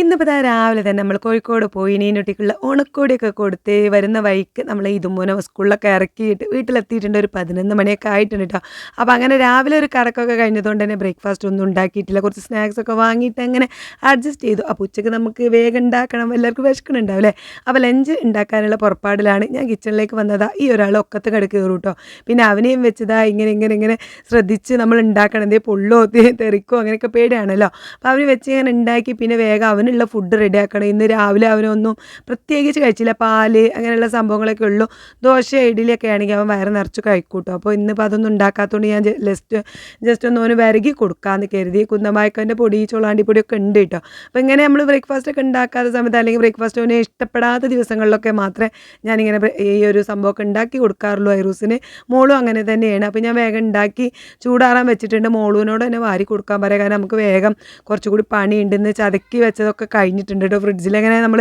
ഇന്നിപ്പോൾ രാവിലെ തന്നെ നമ്മൾ കോഴിക്കോട് പോയി നീനുട്ടിക്കുള്ള ഉണക്കോടിയൊക്കെ കൊടുത്ത് വരുന്ന വഴിക്ക് നമ്മൾ ഇതുമൂലം സ്കൂളിലൊക്കെ ഇറക്കിയിട്ട് വീട്ടിലെത്തിയിട്ടുണ്ട് ഒരു പതിനൊന്ന് മണിയൊക്കെ ആയിട്ടുണ്ട് കേട്ടോ അപ്പോൾ അങ്ങനെ രാവിലെ ഒരു കറക്കൊക്കെ കഴിഞ്ഞതുകൊണ്ട് തന്നെ ബ്രേക്ക്ഫാസ്റ്റ് ഒന്നും ഉണ്ടാക്കിയിട്ടില്ല. കുറച്ച് സ്നാക്സ് ഒക്കെ വാങ്ങിയിട്ട് അങ്ങനെ അഡ്ജസ്റ്റ് ചെയ്തു. അപ്പോൾ ഉച്ചയ്ക്ക് നമുക്ക് വേഗം ഉണ്ടാക്കണം. എല്ലാവർക്കും വിശക്കണുണ്ടാവും അല്ലേ അപ്പോൾ ലഞ്ച് ഉണ്ടാക്കാനുള്ള പുറപ്പാടിലാണ് ഞാൻ കിച്ചണിലേക്ക് വന്നതാ. ഈ ഒരാൾ ഒക്കത്ത് കിടക്ക് കയറും കേട്ടോ പിന്നെ അവനെയും വെച്ചതാ ഇങ്ങനെ ഇങ്ങനെ ഇങ്ങനെ ശ്രദ്ധിച്ച് നമ്മൾ ഉണ്ടാക്കണം. എന്തേ പൊള്ളോ തെറിക്കോ അങ്ങനെയൊക്കെ പേടിയാണല്ലോ. അപ്പോൾ അവന് വെച്ച് ഇങ്ങനെ ഉണ്ടാക്കി പിന്നെ വേഗം അവനുള്ള ഫുഡ് റെഡിയാക്കണം ഇന്ന് രാവിലെ അവനൊന്നും പ്രത്യേകിച്ച് കഴിച്ചില്ല. പാൽ അങ്ങനെയുള്ള സംഭവങ്ങളൊക്കെ ഉള്ളൂ. ദോശ ഇഡലിയൊക്കെ ആണെങ്കിൽ അവൻ വയറ് നിറച്ച് കഴിക്കൂട്ടോ. അപ്പോൾ ഇന്നിപ്പോൾ അതൊന്നും ഉണ്ടാക്കാത്തതുകൊണ്ട് ഞാൻ ജസ്റ്റ് ജസ്റ്റ് ഒന്ന് അവന് വിരകി കൊടുക്കാമെന്ന് കരുതി. കുന്തമായക്കന്റെ പൊടി ചൊളാണ്ടി പൊടിയൊക്കെ ഉണ്ട് കേട്ടോ അപ്പോൾ ഇങ്ങനെ നമ്മൾ ബ്രേക്ക്ഫാസ്റ്റ് ഒക്കെ ഉണ്ടാക്കാത്ത സമയത്ത് അല്ലെങ്കിൽ ബ്രേക്ക്ഫാസ്റ്റ് അവനെ ഇഷ്ടപ്പെടാത്ത ദിവസങ്ങളിലൊക്കെ മാത്രമേ ഞാനിങ്ങനെ ഈ ഒരു സംഭവമൊക്കെ ഉണ്ടാക്കി കൊടുക്കാറുള്ളൂ ഐറൂസിന് മോളും അങ്ങനെ തന്നെയാണ്. അപ്പോൾ ഞാൻ വേഗം ഉണ്ടാക്കി ചൂടാറാൻ വെച്ചിട്ടുണ്ട്. മോളൂനോട് തന്നെ വാരി കൊടുക്കാൻ പറയാം. കാരണം നമുക്ക് വേഗം കുറച്ചുകൂടി പണിയുണ്ടെന്ന് ചതക്കി വെച്ചതൊക്കെ കഴിഞ്ഞിട്ടുണ്ട്. കേട്ടോ ഫ്രിഡ്ജിൽ അങ്ങനെ നമ്മൾ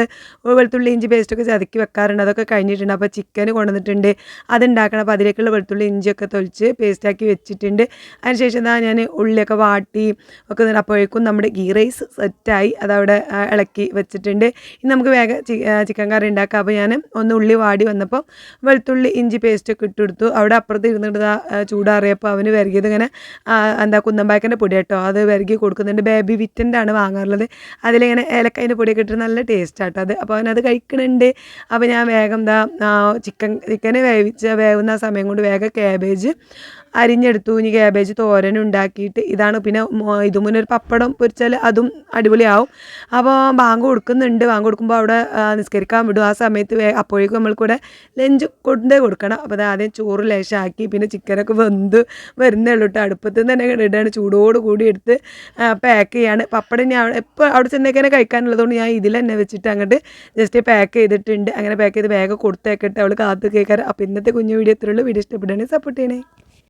വെളുത്തുള്ളി ഇഞ്ചി പേസ്റ്റൊക്കെ ചതക്കി വെക്കാറുണ്ട്. അതൊക്കെ കഴിഞ്ഞിട്ടുണ്ട്. അപ്പോൾ ചിക്കൻ കൊണ്ടുവന്നിട്ടുണ്ട്. അതുണ്ടാക്കണം. അപ്പോൾ അതിലേക്കുള്ള വെളുത്തുള്ളി ഇഞ്ചിയൊക്കെ തൊലിച്ച് പേസ്റ്റാക്കി വെച്ചിട്ടുണ്ട്. അതിനുശേഷം എന്താ ഞാൻ ഉള്ളിയൊക്കെ വാട്ടി ഒക്കെ. അപ്പോഴേക്കും നമ്മുടെ ഗീ റൈസ് സെറ്റായി അതവിടെ ഇളക്കി വെച്ചിട്ടുണ്ട്. ഇനി നമുക്ക് വേഗം ചിക്കൻ കറി ഉണ്ടാക്കാം. അപ്പോൾ ഞാൻ ഒന്ന് ഉള്ളി വാടി വന്നപ്പോൾ വെളുത്തുള്ളി ഇഞ്ചി പേസ്റ്റൊക്കെ ഇട്ടെടുത്തു അവിടെ അപ്പുറത്ത് ഇരുന്നിട്ട് ചൂടാറിയപ്പോൾ അവന് വരകിയത് ഇങ്ങനെ എന്താ കുന്നമ്പാക്കന്റെ പൊടി കേട്ടോ. അത് വരകി കൊടുക്കുന്നുണ്ട്. ബേബി വിറ്റന്റെ ആണ് വാങ്ങാറുള്ളത്. അതിലിങ്ങനെ ഏലക്കൈന്റെ പൊടിയൊക്കെ ഇട്ട് നല്ല ടേസ്റ്റ് ആട്ടോ അത്. അപ്പോൾ അവനത് കഴിക്കണുണ്ട്. അപ്പോൾ ഞാൻ വേഗം എന്താ ചിക്കൻ ചിക്കനെ വേവിച്ച വേവുന്ന സമയം കൊണ്ട് വേഗം ക്യാബേജ് അരിഞ്ഞെടുത്തു ഇനി ക്യാബേജ് തോരൻ ഉണ്ടാക്കിയിട്ട് ഇതാണ്. പിന്നെ ഇതുമുന്നേ ഒരു പപ്പടം പൊരിച്ചാൽ അതും അടിപൊളിയാവും. അപ്പോൾ ബാങ്ക് കൊടുക്കുന്നുണ്ട്. ബാങ്ക് കൊടുക്കുമ്പോൾ അവിടെ നിസ്കരിക്കാൻ വിടും. ആ സമയത്ത് അപ്പോഴേക്കും നമ്മൾ കൂടെ ലഞ്ച് കൊണ്ടേ കൊടുക്കണം. അപ്പോൾ ആദ്യം ചോറ് ലേശാക്കി പിന്നെ ചിക്കനൊക്കെ വെന്ത് വരുന്നേ ഉള്ളൂ കേട്ടോ. അടുപ്പത്ത് തന്നെ ഇടുകയാണ് ചൂടോട് കൂടി എടുത്ത് പാക്ക് ചെയ്യാണ്. പപ്പടം ഞാൻ അവിടെ എപ്പോൾ അവിടെ ചെന്നേക്കാനെ കഴിക്കാനുള്ളതുകൊണ്ട് ഞാൻ ഇതിൽ തന്നെ വെച്ചിട്ട് അങ്ങോട്ട് ജസ്റ്റ് പാക്ക് ചെയ്തിട്ടുണ്ട്. അങ്ങനെ പാക്ക് ചെയ്ത് വേഗം കൊടുത്തേക്കട്ടെ. അവൾ കാത്ത് കേൾക്കാറ്. അപ്പോൾ ഇന്നത്തെ കുഞ്ഞു വീഡിയോ എത്രയുള്ളൂ വീഡിയോ ഇഷ്ടപ്പെടുകയാണെങ്കിൽ സപ്പോർട്ട് ചെയ്യണേ.